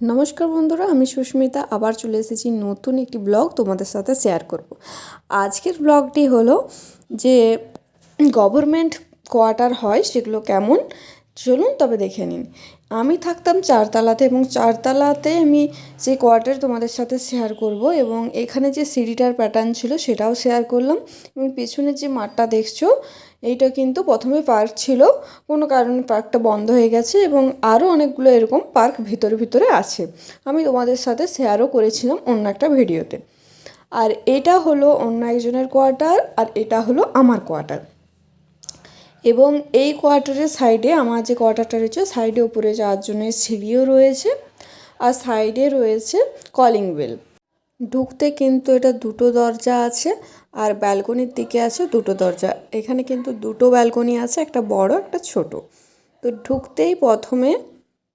নমস্কার বন্ধুরা, আমি সুস্মিতা, আবার চলে এসেছি নতুন একটি ব্লগ তোমাদের সাথে শেয়ার করব। আজকের ব্লগটি হলো যে গভর্নমেন্ট কোয়ার্টার হয় সেগুলো কেমন চলুন তবে দেখে নিন। আমি থাকতাম চারতলাতে এবং চারতলাতে আমি যে কোয়ার্টার তোমাদের সাথে শেয়ার করব এবং এখানে যে সিঁড়িটার প্যাটার্ন ছিল সেটাও শেয়ার করলাম এবং পেছনের যে মাঠটা দেখছ, এইটা কিন্তু প্রথমে পার্ক ছিল। কোনো কারণে পার্কটা বন্ধ হয়ে গেছে এবং আরও অনেকগুলো এরকম পার্ক ভিতরে ভিতরে আছে। আমি তোমাদের সাথে শেয়ারও করেছিলাম অন্য একটা ভিডিওতে আর এটা হলো অন্য একজনের কোয়ার্টার আর এটা হলো আমার কোয়ার্টার। এবং এই কোয়ার্টারের সাইডে, আমার যে কোয়ার্টারটা রয়েছে, সাইডে উপরে যাওয়ার জন্য সিঁড়িও রয়েছে আর সাইডে রয়েছে কলিং বেল ঢুকতে কিন্তু এটা দুটো দরজা আছে আর ব্যালকনির দিকে আছে দুটো দরজা। এখানে কিন্তু দুটো ব্যালকনি আছে, একটা বড়, একটা ছোট। তো ঢুকতেই প্রথমে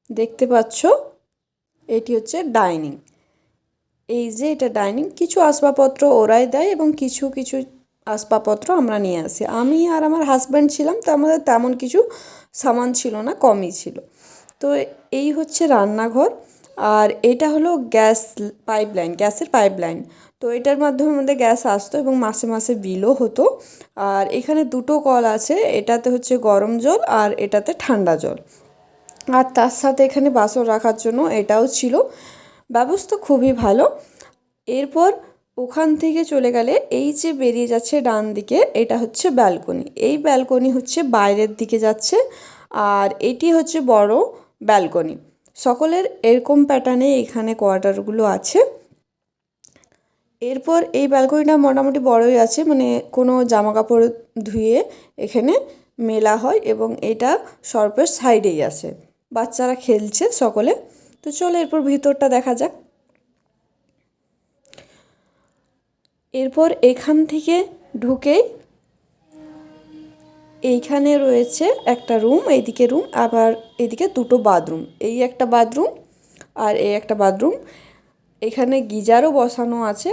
দেখতে পাচ্ছ এটি হচ্ছে ডাইনিং এই যে এটা ডাইনিং কিছু আসবাবপত্র ওরাই দেয় এবং কিছু কিছু আসবাবপত্র আমরা নিয়ে আসি। আমি আর আমার হাজব্যান্ড ছিলাম, তো আমাদের তেমন কিছু সামান ছিল না, কমই ছিল। তো এই হচ্ছে রান্নাঘর, আর এটা হলো গ্যাস পাইপলাইন গ্যাসের পাইপলাইন তো এটার মাধ্যমে আমাদের গ্যাস আসতো এবং মাসে মাসে বিলও হতো। আর এখানে দুটো কল আছে, এটাতে হচ্ছে গরম জল আর এটাতে ঠান্ডা জল। আর তার সাথে এখানে বাসন রাখার জন্য এটাও ছিল। ব্যবস্থা খুবই ভালো। এরপর ওখান থেকে চলে গেলে এই যে বেরিয়ে যাচ্ছে ডান দিকে, এটা হচ্ছে ব্যালকনি। এই ব্যালকনি হচ্ছে বাইরের দিকে যাচ্ছে আর এটি হচ্ছে বড় ব্যালকনি। সকলের এরকম প্যাটার্নে এখানে কোয়ার্টারগুলো আছে। এরপর এই ব্যালকনিটা মোটামুটি বড়ই আছে মানে কোনো জামা কাপড় ধুয়ে এখানে মেলা হয় এবং এটা সর্পের সাইডেই আছে। বাচ্চারা খেলছে সকলে। তো চলো এরপর ভিতরটা দেখা যাক। এরপর এখান থেকে ঢুকেই এইখানে রয়েছে একটা রুম এইদিকে রুম আবার এদিকে দুটো বাথরুম এই একটা বাথরুম আর এই একটা বাথরুম এখানে গিজারও বসানো আছে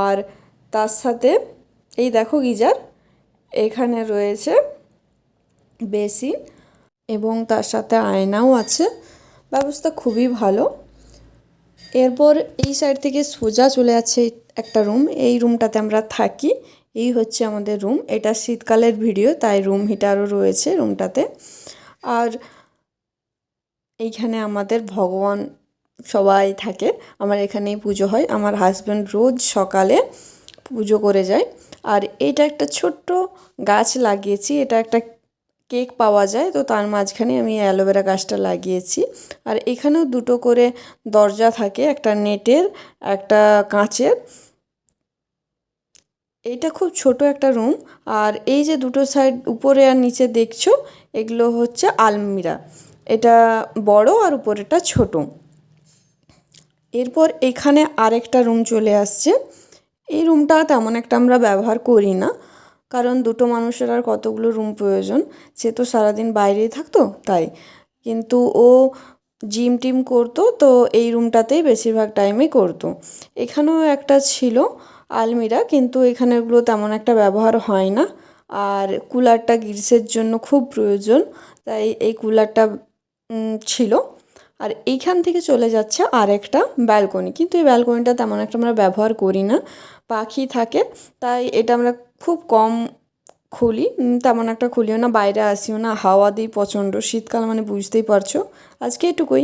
আর তার সাথে, এই দেখো গিজার, এখানে রয়েছে বেসিন এবং তার সাথে আয়নাও আছে। ব্যবস্থা খুবই ভালো। এরপর এই সাইড থেকে সোজা চলে আছে একটা রুম এই রুমটাতে আমরা থাকি। এই হচ্ছে আমাদের রুম এটা শীতকালের ভিডিও তাই রুম হিটারও রয়েছে রুমটাতে আর এইখানে আমাদের ভগবান সবাই থাকে। আমার এখানেই পুজো হয়। আমার হাজব্যান্ড রোজ সকালে পুজো করে যায়। আর এটা একটা ছোট্ট গাছ লাগিয়েছি। এটা একটা কেক পাওয়া যায়, তো তার মাঝখানে আমি অ্যালোভেরা গাছটা লাগিয়েছি। আর এখানেও দুটো করে দরজা থাকে, একটা নেটের, একটা কাঁচের। এইটা খুব ছোট একটা রুম। আর এই যে দুটো সাইড উপরে আর নিচে দেখছ, এগুলো হচ্ছে আলমিরা। এটা বড় আর উপরেটা ছোট। এরপর এখানে আরেকটা রুম চলে আসছে। এই রুমটা তেমন একটা আমরা ব্যবহার করি না। কারণ দুটো মানুষের আর কতগুলো রুম প্রয়োজন? সে তো সারাদিন বাইরেই থাকতো, তাই। কিন্তু ও জিম টিম করতো, তো এই রুমটাতেই বেশিরভাগ টাইমে করতো। এখানেও একটা ছিল আলমিরা, কিন্তু এখানেগুলো তেমন একটা ব্যবহার হয় না। আর কুলারটা গ্রীষ্মের জন্য খুব প্রয়োজন, তাই এই কুলারটা ছিল। আর এইখান থেকে চলে যাচ্ছে আর একটা ব্যালকনি কিন্তু এই ব্যালকনিটা তেমন একটা আমরা ব্যবহার করি না, পাখি থাকে, তাই এটা আমরা খুব কম খুলি। তেমন একটা খুলিও না, বাইরে আসিও না, হাওয়া দিই প্রচণ্ড, শীতকাল মানে বুঝতেই পারছ। আজকে এটুকুই।